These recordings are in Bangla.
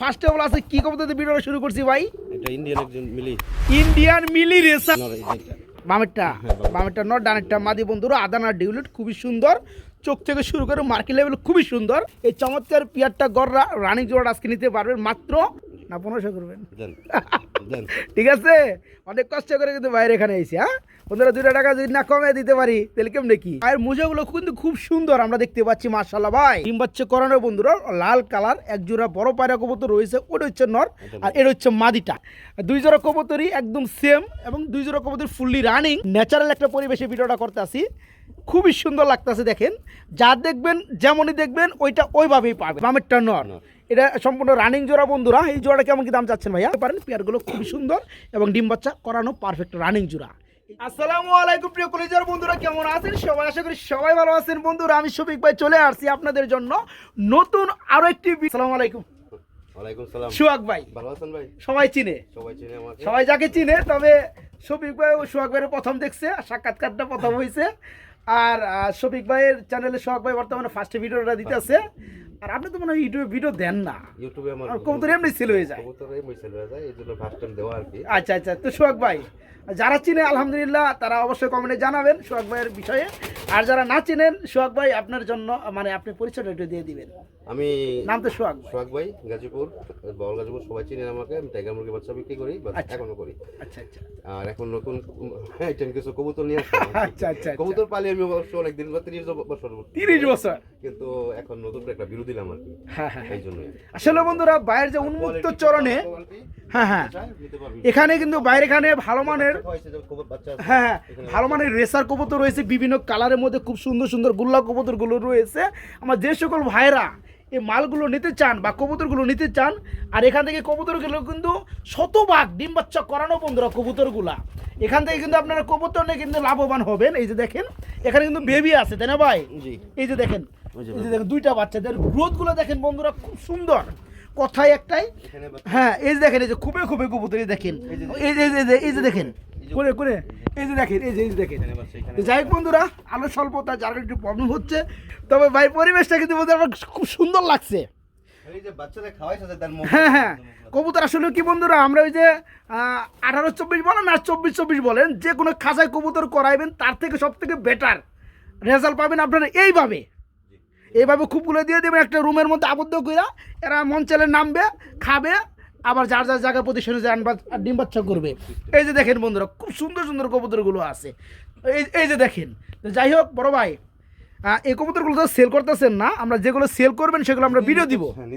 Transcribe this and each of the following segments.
ফার্স্ট অফ অল আছে কি কবুতর ভিডিওটা শুরু করছি ভাই? এটা ইন্ডিয়ান একজন মিলি। ইন্ডিয়ান মিলি রেসার। বামেরটা হ্যাঁ, বামেরটা। বামেরটা নট ডানেরটা মাদি বন্ধুরা আদানা ডিউলেট খুবই সুন্দর। চোখ থেকে শুরু করে মার্কেট লেভেল খুবই সুন্দর। এই চমৎকার পিয়ারটা গড়রা রানিং জোড়া আজকে নিতে পারবেন মাত্র না পনেরোশো করবেন। ঠিক আছে? অনেক কষ্ট করে কিন্তু বাইরে এখানে এসে হ্যাঁ? বন্ধুরা দুটো টাকা যদি না কমে দিতে পারি তাহলে কেমন কি? আর মোজাগুলো কিন্তু খুব সুন্দর আমরা দেখতে পাচ্ছি মার্শাল্লাহ ভাই। ডিম বাচ্চা করানো বন্ধুরা লাল কালার এক জোড়া বড় পায়রা কবুতর রয়েছে ওটা হচ্ছে নর আর এটা হচ্ছে মাদিটা। দুই জোড়া কবুতরই একদম সেম এবং দুই জোড়া কবুতর ফুললি রানিং ন্যাচারাল একটা পরিবেশে ভিডিওটা করতে আসি। খুবই সুন্দর লাগতেছে দেখেন। যা দেখবেন যেমনই দেখবেন ওইটা ওইভাবেই পাবে বামেরটা নর। এটা সম্পূর্ণ রানিং জোড়া বন্ধুরা এই জোড়াটা কেমন কি দাম চাচ্ছেন ভাইয়া? পারেন পেয়ারগুলো খুবই সুন্দর এবং ডিম বাচ্চা করানো পারফেক্ট রানিং জোড়া। আসসালামু আলাইকুম প্রিয় কলেজের বন্ধুরা কেমন আছেন? সবাই আশা করি সবাই ভালো আছেন। বন্ধুরা আমি শফিক ভাই চলে আসছি আপনাদের জন্য নতুন আরও একটি আসসালামু আলাইকুম। সুহাগ ভাই। ভালো আছেন ভাই? সবাই চিনে? সবাই চিনে সবাই যাকে চিনে তবে শফিক ভাই ও সোহাগ ভাইয়ের প্রথম দেখছে সাক্ষাৎকারটা প্রথম হয়েছে আর শফিক ভাইয়ের চ্যানেলে সোহাগ ভাই বর্তমানে ফার্স্ট ভিডিওটা দিতেছে। আর আপনি তো মনে হয় ইউটিউবে ভিডিও দেন না। ইউটিউবে আমার কবুতর এমনি সেল হয়ে যায়। কবুতর এমনি সেল হয়ে যায় এই জন্য ফার্স্ট টাইম দেওয়া আর কি। আচ্ছা আচ্ছা তো সোহাগ ভাই যারা চিনে আলহামদুলিল্লাহ তারা অবশ্যই কমেন্টে জানাবেন সোহাগ ভাইয়ের বিষয়ে। আর যারা না চিনেন সোহাগ ভাই আপনার জন্য মানে আপনি পরিচয়টা একটু দিয়ে দিবেন। আমি নাম তো সোহাগ সোহাগ ভাই গাজীপুর বল গাজীপুর সবাই চিনেন আমাকে। আমি টাইগার মুরগি বাচ্চা বিক্রি করি আচ্ছা। এখনও করি। আচ্ছা আচ্ছা। আর এখন নতুন আইটেম কিছু কবুতর নিয়ে আচ্ছা আচ্ছা আচ্ছা। কবুতর পালি আমি অবশ্য অনেকদিন বা তিরিশ বছর তিরিশ বছর? কিন্তু এখন নতুন একটা বিরু দিলাম আর কি। হ্যাঁ হ্যাঁ এই জন্যই আসলে বন্ধুরা বাইরের যে উন্মুক্ত চরণে হ্যাঁ হ্যাঁ। এখানে কিন্তু বাইরে এখানে ভালো মানের। হ্যাঁ হ্যাঁ। ভালো মানের রেসার কবুতর রয়েছে বিভিন্ন কালারের মধ্যে খুব সুন্দর সুন্দর গুল্লা কবুতরগুলো রয়েছে। আমার যে সকল ভাইরা এই মালগুলো নিতে চান বা কবুতরগুলো নিতে চান আর এখান থেকে কবুতরগুলো কিন্তু শতভাগ ডিম বাচ্চা করানো বন্ধুরা কবুতরগুলা। এখান থেকে কিন্তু আপনারা কবুতর নিয়ে কিন্তু লাভবান হবেন। এই যে দেখেন এখানে কিন্তু বেবি আছে তাই না ভাই? এই যে দেখেন এই যে দেখেন দুইটা বাচ্চাদের গ্রোথগুলো দেখেন বন্ধুরা খুব সুন্দর। কথাই একটাই। হ্যাঁ এই যে দেখেন এই যে খুবই খুবই কবুতর দেখেন। এই যে এই যে- এই যে- দেখেন। করে করে। এই যে দেখেন এই যে এই যে দেখেন। যাই হোক বন্ধুরা আলো স্বল্পতা যার একটু প্রবলেম হচ্ছে। তবে ভাই পরিবেশটা কিন্তু আমার খুব সুন্দর লাগছে। হ্যাঁ হ্যাঁ। কবুতর আসলে কি বন্ধুরা আমরা ওই যে আঠারো চব্বিশ বলেন আর চব্বিশ চব্বিশ বলেন যে কোনো খাঁচায় কবুতর করাইবেন তার থেকে সব থেকে বেটার রেজাল্ট পাবেন আপনারা এইভাবে। এইভাবে খুব খুবগুলো দিয়ে দেবে একটা রুমের মধ্যে আবদ্ধ করে এরা মন চালে নামবে, খাবে, আবার যার যার জায়গায় প্রতিষ্ঠানে ডিম বাচ্চা করবে। এই যে দেখেন বন্ধুরা, খুব সুন্দর সুন্দর কবুতরগুলো আছে। এই এই যে দেখেন, যাই হোক, বড় ভাই এই কবুতরগুলো তো সেল করতেছেন না আমরা যেগুলো সেল করবেন সেগুলো আমরা ভিডিও দিব। হ্যাঁ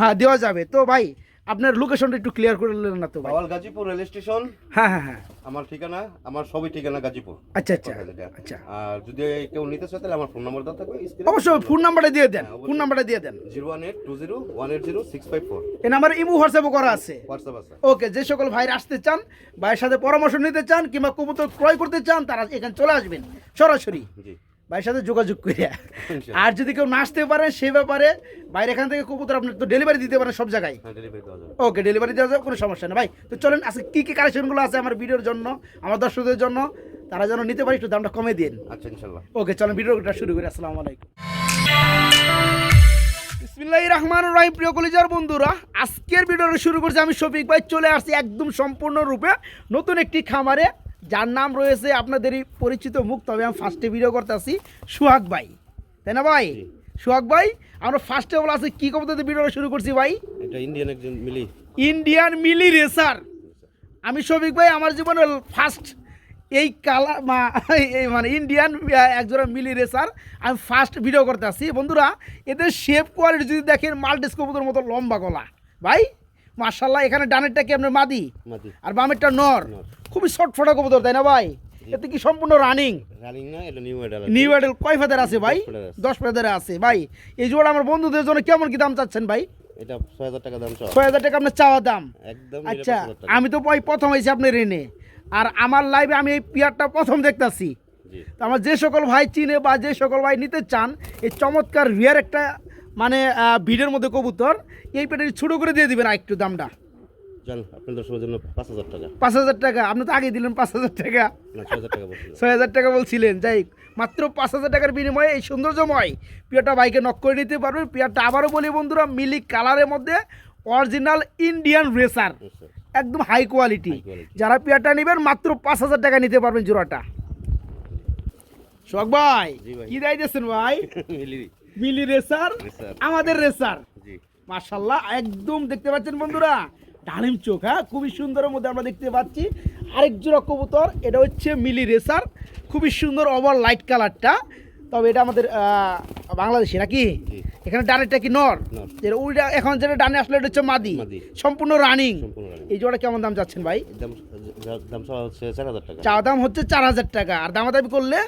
হ্যাঁ দেওয়া যাবে। তো ভাই আপনার লোকেশনটা একটু ক্লিয়ার করে নিলেন না তো ভাই। Gazipur rail station. হ্যাঁ হ্যাঁ হ্যাঁ। আমার ঠিকানা আমার সবই ঠিকানা গাজীপুর। আচ্ছা আচ্ছা আচ্ছা। আর যদি কেউ নিতে চায় তাহলে আমার ফোন নাম্বার দেওয়া থাকবে অবশ্যই ফোন নাম্বারটা দিয়ে দেন হ্যাঁ, ফোন নাম্বারটা দিয়ে দেন। Zero one eight two zero one eight zero six five four. এই নাম্বারে ইমো হোয়াটসঅ্যাপও করা আছে। হোয়াটসঅ্যাপ আছে। ওকে যে সকল ভাইরা আসতে চান ভাইয়ের সাথে পরামর্শ নিতে চান কিংবা কবুতর ক্রয় করতে চান তারা এখানে চলে আসবেন সরাসরি। জি। ভাইয়ের সাথে যোগাযোগ করে ইনশাআল্লাহ। আর যদি কেউ না আসতে পারেন সে ব্যাপারে বাইরে এখান থেকে কবুতর আপনি তো ডেলিভারি দিতে পারেন সব জায়গায়। হ্যাঁ ওকে ডেলিভারি দেওয়া যাবে কোনো সমস্যা নেই। ভাই তো চলেন আজকে কী কী কালেকশনগুলো আছে আমার ভিডিওর জন্য আমার দর্শকদের জন্য তারা যেন নিতে পারি একটু দামটা কমে দিন। আচ্ছা ইনশাল্লাহ। ওকে চলেন ভিডিওটা শুরু করি আসসালামু আলাইকুম। বিসমিল্লাহ রহমান রাহিম প্রিয় কলিজার বন্ধুরা আজকের ভিডিওটা শুরু করছি আমি শফিক ভাই চলে আসছি একদম সম্পূর্ণরূপে নতুন একটি খামারে। যার নাম রয়েছে আপনাদেরই পরিচিত মুখ তবে আমি ফার্স্টে ভিডিও করতে আসি সুহাগ ভাই। তাই না ভাই। সুহাগ ভাই আমরা ফার্স্টে বলে আছে কী কবতে ভিডিওটা শুরু করছি ভাই? এটা ইন্ডিয়ান একজন মিলি। ইন্ডিয়ান মিলি রেসার আমি শফিক ভাই আমার জীবনে ফার্স্ট এই কালা মা- এই মানে ইন্ডিয়ান একজোড়া মিলি রেসার আমি ফার্স্ট ভিডিও করতে আসছি বন্ধুরা এদের শেপ কোয়ালিটি যদি দেখেন মাল্টিস কবুতর মতো লম্বা গলা। ভাই? মার্শাল্লাহ এখানে ডানেরটা কি আপনার মাদি? আর বামেরটা নর। খুবই শর্ট ফটা কবুতর তাই না ভাই? এতে কি সম্পূর্ণ রানিং রানিং না এটা নিউ অ্যাডেল কয় ফেদার আছে ভাই? দশ ফেদার আছে। ভাই এই জোড়া আমার বন্ধুদের জন্য কেমন কি দাম চাচ্ছেন ভাই? এটা ছয় হাজার টাকা দাম চাও ছয় হাজার টাকা আপনার চাওয়া দাম। একদম আচ্ছা। আমি তো ওই প্রথম হয়েছি আপনার ঋণে। আর আমার লাইভে আমি এই পিয়ারটা প্রথম দেখতাছি। তো আমার যে সকল ভাই চিনে বা যে সকল ভাই নিতে চান এই চমৎকার রিয়ার একটা মানে ভিড়ের মধ্যে কবুতর এই পেটে ছোটো করে দিয়ে দিবেন একটু দামটা। পাঁচ হাজার টাকা। আপনি তো আগে দিলেন পাঁচ হাজার টাকা। ছয় হাজার টাকা বলছিলেন যাই মাত্র পাঁচ হাজার টাকার বিনিময়ে এই সৌন্দর্যময় পিয়ারটা বাইকে নক করে নিতে পারবেন। পিয়ারটা আবারও বলি বন্ধুরা মিলি কালারের মধ্যে অরিজিনাল ইন্ডিয়ান রেসার একদম হাই কোয়ালিটি যারা পেয়ারটা নেবেন মাত্র পাঁচ হাজার টাকা নিতে পারবেন জোড়াটা। শখ ভাই কি দেয় দিয়েছেন ভাই মিলি রেসার আমাদের রেসার। মাশাল্লাহ একদম দেখতে পাচ্ছেন বন্ধুরা। ডালিম চোখ হ্যাঁ? খুবই সুন্দরের মধ্যে আমরা দেখতে পাচ্ছি। আরেক জোড়া কবুতর এটা হচ্ছে মিলি রেসার। খুবই সুন্দর ওভার লাইট কালারটা। তবে এটা আমাদের বাংলাদেশি নাকি? এখানে ডানেরটা কি নর। যেটা ওইটা এখন যেটা ডানে আসলে এটা হচ্ছে মাদি। সম্পূর্ণ রানিং। এই জোড়া কেমন দাম যাচ্ছেন ভাই? দাম দাম হচ্ছে চার হাজার টাকা। চা দাম হচ্ছে চার হাজার টাকা। আর দামাদামি করলে?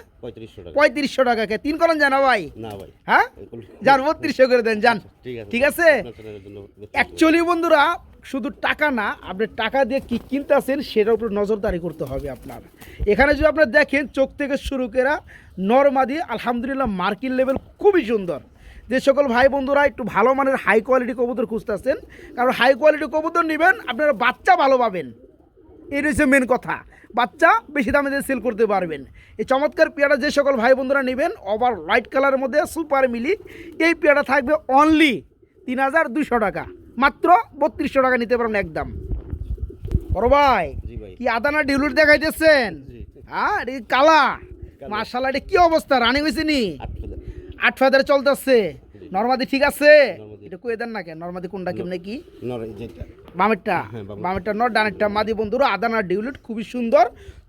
পঁয়ত্রিশশো টাকা। টাকাকে তিন করেন জানা ভাই? না ভাই। হ্যাঁ? যান বত্রিশশো করে দেন যান। ঠিক আছে। ঠিক আছে? অ্যাকচুয়ালি বন্ধুরা শুধু টাকা না আপনি টাকা দিয়ে কি কিনতে আসেন সেটার উপর নজরদারি করতে হবে আপনার। এখানে যদি আপনারা দেখেন চোখ থেকে শুরু করে নরমাদি আলহামদুলিল্লাহ মার্কিন লেভেল খুবই সুন্দর। যে সকল ভাই বন্ধুরা একটু ভালো মানের হাই কোয়ালিটি কবুতর খুঁজতেছেন কারণ হাই কোয়ালিটি কবুতর নেবেন আপনারা বাচ্চা ভালো পাবেন। এই রয়েছে মেন কথা। বাচ্চা বেশি দামে দিয়ে সেল করতে পারবেন। এই চমৎকার পেয়ারা যে সকল ভাই বন্ধুরা নেবেন ওভার হোয়াইট কালারের মধ্যে সুপার মিলি এই পেয়ারা থাকবে অনলি তিন হাজার দুশো টাকা। মাত্র বত্রিশশো টাকা নিতে পারবেন একদম। বড় ভাই কি আদানা ডিউলুট দেখাইতেছেন? হ্যাঁ কালা। মার্শাল এটা কি অবস্থা? রানিং হয়েছে নি? আট হাজার আট ফাদারে চলতেছে। নর্মাদি ঠিক আছে? এটা কয়ে দেন না কেন? নর্মাদি কোনটা কেমনে কি? নর বামেরটা। হ্যাঁ, বামেরটা। বামেরটা নট ডানেরটা মাদি বন্ধুরা। আদানা ডিউলেট খুবই সুন্দর।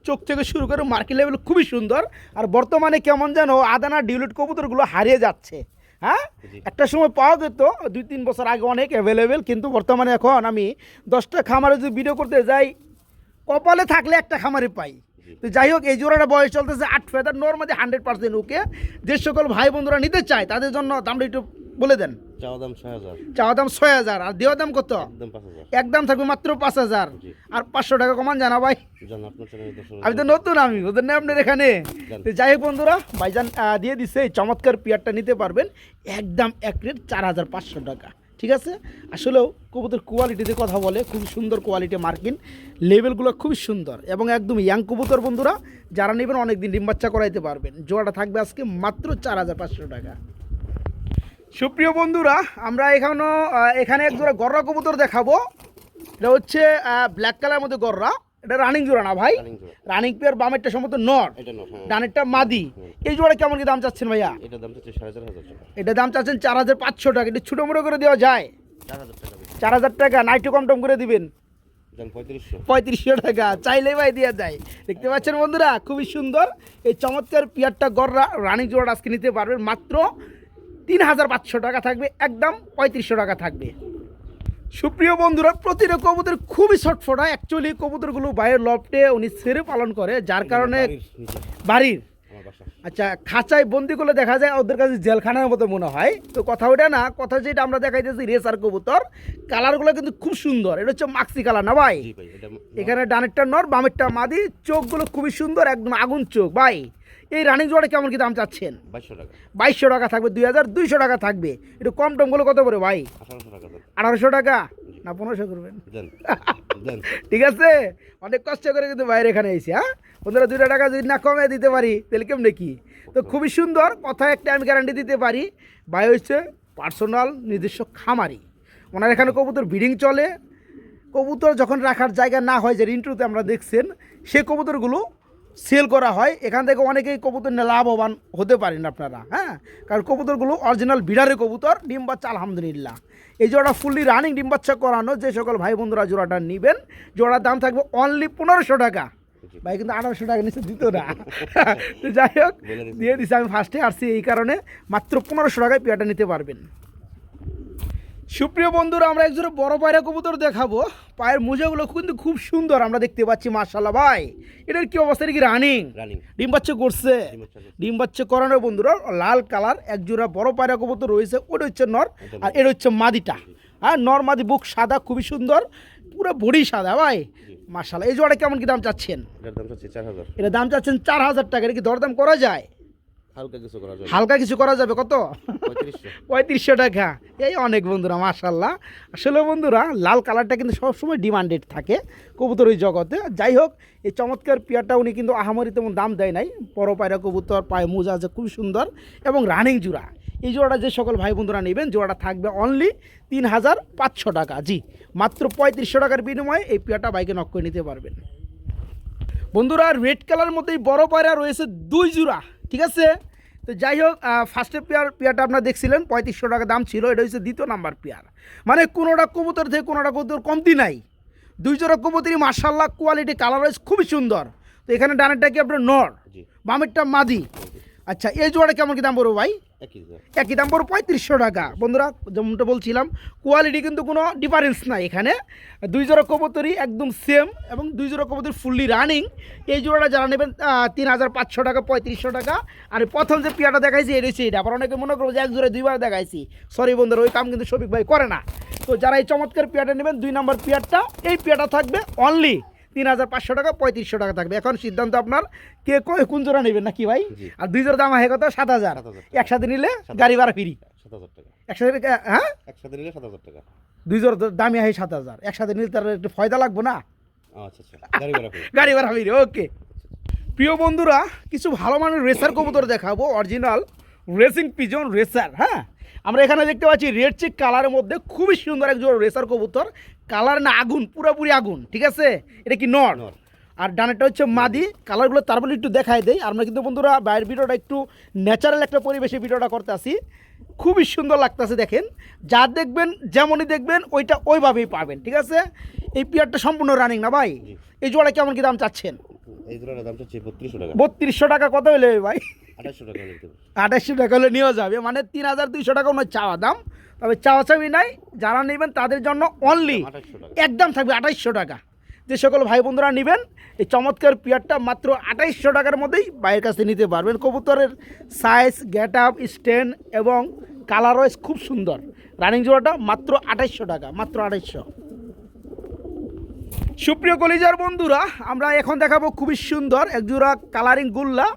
চোখ থেকে শুরু করে মার্কেট লেভেল খুবই সুন্দর। আর বর্তমানে কেমন যেন আদানা ডিউলেট কবুতরগুলো হারিয়ে যাচ্ছে। হ্যাঁ? একটা সময় পাওয়া যেত দুই তিন বছর আগে অনেক অ্যাভেলেবেল কিন্তু বর্তমানে এখন আমি দশটা খামারে যদি ভিডিও করতে যাই কপালে থাকলে একটা খামারে পাই। তো যাই হোক এই জোড়াটা বয়স চলতেছে আট feather normally hundred percent okay যে সকল ভাই বন্ধুরা নিতে চায় তাদের জন্য দামটা একটু বলে দেন। চাওয়া দাম ছয় হাজার। আর দেওয়া দাম কত? একদম থাকবে মাত্র পাঁচ হাজার। আর পাঁচশো টাকা কমান জানা ভাই। আমি তো নতুন আমি ওদের না আপনার এখানে। যাই হোক বন্ধুরা ভাইজান দিয়ে দিচ্ছে চমৎকার পেয়ারটা নিতে পারবেন। একদম এক রেট চার হাজার পাঁচশো টাকা। ঠিক আছে? আসলেও কবুতর কোয়ালিটিতে কথা বলে খুব সুন্দর কোয়ালিটি মার্কিন। লেভেলগুলো খুবই সুন্দর এবং একদম ইয়াং কবুতর বন্ধুরা, যারা নেবেন অনেক দিন ডিম বাচ্চা করাইতে পারবেন। জোড়াটা থাকবে আজকে মাত্র চার হাজার পাঁচশো টাকা। সুপ্রিয় বন্ধুরা, আমরা এখানেও এখানে এক জোড়া গররা কবুতর দেখাবো। এটা হচ্ছে ব্ল্যাক কালার মধ্যে গররা। এটা রানিং জোড়া না ভাই? রানিং পেয়ার বামেরটা সম্ভবত নট। হ্যাঁ। ডানেরটা মাদি। এই জোড়া কেমন কি দাম চাচ্ছেন ভাইয়া? এটা দাম চাচ্ছে সাড়ে চার হাজার এটা দাম চাচ্ছেন চার হাজার পাঁচশো টাকা। এটা ছোটো মোটো করে দেওয়া যায়। চার হাজার টাকা চার নাইটু কম টম করে দিবেন। পঁয়ত্রিশশো। টাকা। চাইলেই ভাই দেওয়া যায়। দেখতে পাচ্ছেন বন্ধুরা খুবই সুন্দর। এই চমৎকার পিয়ারটা গররা রানিং জোড়া আজকে নিতে পারবেন। মাত্র তিন হাজার পাঁচশো টাকা থাকবে। একদম পঁয়ত্রিশশো টাকা থাকবে। সুপ্রিয় বন্ধুরা প্রতিটা কবুতর খুবই ছটফটা। অ্যাকচুয়ালি কবুতরগুলো বাইরের লফটে উনি ছেড়ে পালন করে যার কারণে বাড়ির আচ্ছা খাঁচায় বন্দি করলে দেখা যায় ওদের কাছে জেলখানার মতো মনে হয়। তো কথা ওটা না কথা যেটা আমরা দেখাইতেছি রেসার কবুতর। কালারগুলো কিন্তু খুব সুন্দর এটা হচ্ছে মাক্সি কালার না ভাই? এখানে ডানেরটা নর বামেরটা মাদি চোখগুলো খুবই সুন্দর একদম আগুন চোখ ভাই। এই রানিং জোড়া কেমন কি দাম চাচ্ছেন? বাইশশো টাকা। বাইশশো টাকা থাকবে দুই হাজার দুইশো টাকা থাকবে। একটু কম টম টমগুলো কত করে ভাই? আঠারোশো টাকা না পনেরোশো করবেন। ঠিক আছে? অনেক কষ্ট করে কিন্তু বাইরে এখানে এসে হ্যাঁ? ওদের দুইটা টাকা যদি না কমে দিতে পারি তাহলে কেমনে কি? তো খুবই সুন্দর কথা একটা আমি গ্যারান্টি দিতে পারি ভাই হচ্ছে পার্সোনাল নিজস্ব খামারি। ওনার এখানে কবুতর ব্রিডিং চলে। কবুতর যখন রাখার জায়গা না হয় যে ইন্ট্রুতে আমরা দেখছেন সে কবুতরগুলো সেল করা হয় এখান থেকে অনেকেই কবুতর নিয়ে লাভবান হতে পারেন আপনারা হ্যাঁ? কারণ কবুতরগুলো অরিজিনাল বিডারের কবুতর ডিম বাচ্চা আলহামদুলিল্লাহ। এই জোড়া ফুললি রানিং ডিম বাচ্চা করানো যে সকল ভাই বন্ধুরা জোড়াটা নেবেন জোড়ার দাম থাকবে অনলি পনেরোশো টাকা। ভাই কিন্তু আঠারোশো টাকা নিচে দিত না। তো যাই হোক দিয়ে দিছি আমি ফার্স্টে আসছি এই কারণে মাত্র পনেরোশো টাকায় পেয়ারটা নিতে পারবেন। সুপ্রিয় বন্ধুরা আমরা একজোড়া বড় পায়রা কবুতর দেখাবো। পায়ের মোজাগুলো কিন্তু খুব সুন্দর আমরা দেখতে পাচ্ছি মার্শাল্লাহ ভাই। এটার কি অবস্থা কি রানিং ডিম বাচ্চা করছে। ডিম বাচ্চা করছে। ডিম বাচ্চা করানো বন্ধুরা লাল কালার একজোড়া বড় পায়রা কবুতর রয়েছে ওটা হচ্ছে নর আর এটা হচ্ছে মাদিটা। হ্যাঁ নর মাদি বুক সাদা খুবই সুন্দর পুরো বড়ি সাদা ভাই। মার্শাল্লাহ এই জোড়া কেমন কি দাম চাচ্ছেন? এটা দাম চাচ্ছেন চার হাজার টাকা এটা কি দরদাম করা যায়? হালকা কিছু করা যাবে। হালকা কিছু করা যাবে কত? পঁয়ত্রিশশো। টাকা। এই অনেক বন্ধুরা মাশাল্লাহ আসলে বন্ধুরা লাল কালারটা কিন্তু সবসময় ডিমান্ডেড থাকে কবুতর ওই জগতে। যাই হোক এই চমৎকার পেয়ারটা উনি কিন্তু আহামরি তেমন দাম দেয় নাই। বড় পায়রা কবুতর পায়ে মোজা আছে খুব সুন্দর। এবং রানিং জুড়া। এই জোড়াটা যে সকল ভাই বন্ধুরা নেবেন জোড়াটা থাকবে অনলি তিন হাজার পাঁচশো টাকা। জি মাত্র পঁয়ত্রিশশো টাকার বিনিময়ে এই পেয়ারটা বাইকে নক করে নিতে পারবেন। বন্ধুরা রেড কালারের মধ্যে এই বড় পায়রা রয়েছে দুই জোড়া। ঠিক আছে? তো যাই হোক ফার্স্টে পেয়ার পেয়ারটা আপনারা দেখছিলেন পঁয়ত্রিশশো টাকা দাম ছিল এটা হচ্ছে দ্বিতীয় নাম্বার পেয়ার। মানে কোনোটা কবুতর থেকে কোনোটা কবুতর কমতি নাই। দুই জোড়া কবুতরই মার্শাল্লাহ কোয়ালিটি কালার ওয়াইজ খুবই সুন্দর। তো এখানে ডানেরটা কি আপনার নর? বামেরটা মাদি। আচ্ছা এই জোড়াটা কেমন কি দাম পড়ব ভাই? একই দাম। পড়ো পঁয়ত্রিশশো টাকা। বন্ধুরা, যেমনটা বলছিলাম কোয়ালিটি কিন্তু কোনো ডিফারেন্স নাই এখানে। দুই জোড়া কবুতরই একদম সেম এবং দুই জোড়া কবুতর ফুললি রানিং এই জোড়াটা যারা নেবেন তিন হাজার পাঁচশো টাকা, পঁয়ত্রিশশো টাকা। আর প্রথম যে পিয়াটা দেখাইছি, এটা এটা। আবার অনেকে মনে করব যে এক জোড়ায় দুইবার দেখাইছি। সরি বন্ধুরা, ওই কাম কিন্তু শফিক ভাই করে না। তো যারা এই চমৎকার পিয়াটা নেবেন, দুই নম্বর পিয়ারটা, এই পিয়াটা থাকবে অনলি তিন হাজার পাঁচশো টাকা পঁয়ত্রিশশো টাকা থাকবে। এখন সিদ্ধান্ত আপনার কে কয় কোন জোড়া নেবেন নাকি ভাই? আর দুই জোড়া দাম হয় কত সাত হাজার। 7,000 একসাথে নিলে গাড়ি ভাড়া ফ্রি। সাত হাজার টাকা। একসাথে হ্যাঁ? একসাথে নিলে সাত হাজার টাকা। দুই জোড়া দামি হয় সাত হাজার। একসাথে নিলে তার একটু ফয়দা লাগবো না? আচ্ছা আচ্ছা। গাড়ি ভাড়া গাড়ি ভাড়া ফ্রি ওকে প্রিয় বন্ধুরা কিছু ভালো মানের রেসার কবুতর দেখাবো অরিজিনাল রেসিং পিজন রেসার হ্যাঁ? আমরা এখানে দেখতে পাচ্ছি রেড চেক কালারের মধ্যে খুবই সুন্দর একজন রেসার কবুতর কালার না আগুন পুরোপুরি আগুন ঠিক আছে? এটা কি নর। আর ডানেরটা হচ্ছে মাদি কালারগুলো তারপরে একটু দেখাই দেয় আমরা কিন্তু বন্ধুরা বাইরের ভিডিওটা একটু ন্যাচারাল একটা পরিবেশে ভিডিওটা করতে আসি। খুবই সুন্দর লাগতেছে দেখেন। যা দেখবেন যেমনই দেখবেন ওইটা ওইভাবেই পাবেন ঠিক আছে? এই পিয়ারটা সম্পূর্ণ রানিং না ভাই? এই জোড়া কেমন কি দাম চাচ্ছেন? এই জোড়াটার দাম হচ্ছে বত্রিশশো টাকা। বত্রিশশো টাকা কত হলে ভাই? আঠাশশো টাকা আঠাশশো টাকা হলে নিয়ে যাবে মানে তিন হাজার দুইশো টাকা ওনার চাওয়া দাম। তবে চাওয়া চাবি নাই যারা নেবেন তাদের জন্য অনলি একদম থাকবে আঠাইশশো টাকা। যে সকল ভাই বন্ধুরা নেবেন এই চমৎকার পিয়ারটা মাত্র আঠাইশশো টাকার মধ্যেই বাইরের কাছে নিতে পারবেন। কবুতরের সাইজ গেট আপ স্ট্যান্ড এবং কালার ওয়াইজ খুব সুন্দর। রানিং জোড়াটা মাত্র আঠাইশশো টাকা মাত্র আঠাইশশো সুপ্রিয় কলিজার বন্ধুরা আমরা এখন দেখাবো খুবই সুন্দর এক জোড়া কালারিং গুল্লা।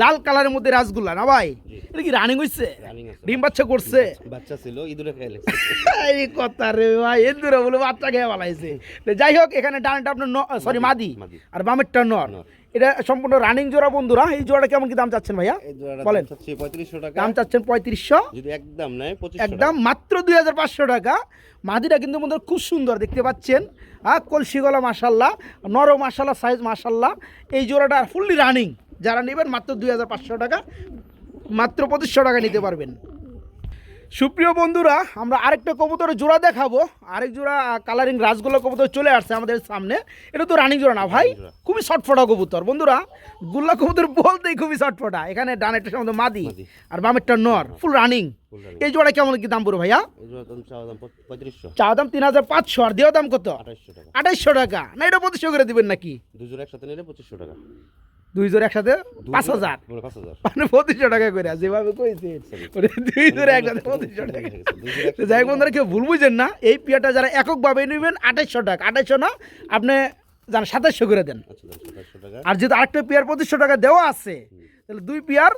লাল কালারের মধ্যে রাসগুল্লা না ভাই? এটা কি রানিং হইছে? ডিম বাচ্চা করছে। বাচ্চা ছিল ইঁদুরে খাইলে এই কথা রে ভাই এন্দুরে বলে বাচ্চা খেয়ে বালাইছে তো যাই হোক এখানে ডানটা আপনার সরি মাদি। আর বামেরটা নর। নর। এটা সম্পূর্ণ রানিং জোড়া বন্ধুরা এই জোড়াটা কেমন কি দাম চাচ্ছেন ভাইয়া? বলেন। দাম চাচ্ছেন পঁয়ত্রিশশো। একদম একদম মাত্র দুই হাজার পাঁচশো টাকা। মাদিটা কিন্তু আমাদের খুব সুন্দর দেখতে পাচ্ছেন? হ্যাঁ কলসিগলা মাসাল্লাহ নরম মাসাল্লাহ সাইজ মাসাল্লাহ এই জোড়াটা ফুললি রানিং যারা নেবেন মাত্র দুই হাজার পাঁচশো টাকা মাত্র পঁচিশশো টাকা নিতে পারবেন। সুপ্রিয় বন্ধুরা আমরা আরেকটা কবুতরের জোড়া দেখাবো। আরেক জোড়া কালারিং রাসগোল্লা কবুতর চলে আসছে আমাদের সামনে। এটা তো রানিং জোড়া না ভাই? খুবই শর্টফটা কবুতর। বন্ধুরা গুল্লা কবুতর বলতেই খুবই শর্টফটা। এখানে ডানেরটা সম্বন্ধে মাদি মাদি। আর বামেরটা নর ফুল রানিং এই জোড়া কেমন কি দাম পড়বে ভাইয়া? চা দাম তিন হাজার পাঁচশো। আর দেওয়া দাম কত? আঠাইশশো টাকা। না এটা পঁচিশশো করে দিবেন নাকি? দুই জোড়া একসাথে নিলে পঁচিশশো টাকা। দুই জোর একসাথে পাঁচ হাজার। মানে মানে পঁচিশশো টাকা করে যেভাবে কইছে। দুই জোরে একসাথে পঁচিশশো টাকা। যাই বন্ধুরা কেউ ভুল বুঝেন না এই পিয়াটা যারা এককভাবে নেবেন আঠাইশশো টাকা। আঠাইশশো না আপনি জান সাতাইশশো করে দেন। আচ্ছা আর যেহেতু আরেকটা পিয়ার পঁচিশশো টাকা দেওয়া আছে তাহলে দুই পিয়ার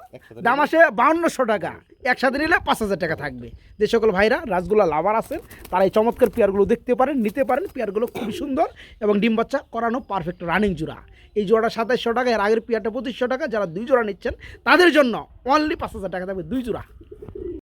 দাম আসে বাউন্নশো টাকা। একসাথে নিলে পাঁচ হাজার টাকা থাকবে। যে সকল ভাইরা রাজগুলা লাভার আছেন, তারা এই চমৎকার পেয়ারগুলো দেখতে পারেন, নিতে পারেন। পেয়ারগুলো খুবই সুন্দর এবং ডিম বাচ্চা করানো পারফেক্ট রানিং জোড়া। এই জোড়াটা সাতাইশশো টাকা, এর আগের পেয়ারটা পঁচিশশো টাকা। যারা দুই জোড়া নিচ্ছেন, তাদের জন্য অনলি পাঁচ হাজার টাকা থাকবে দুই জোড়া।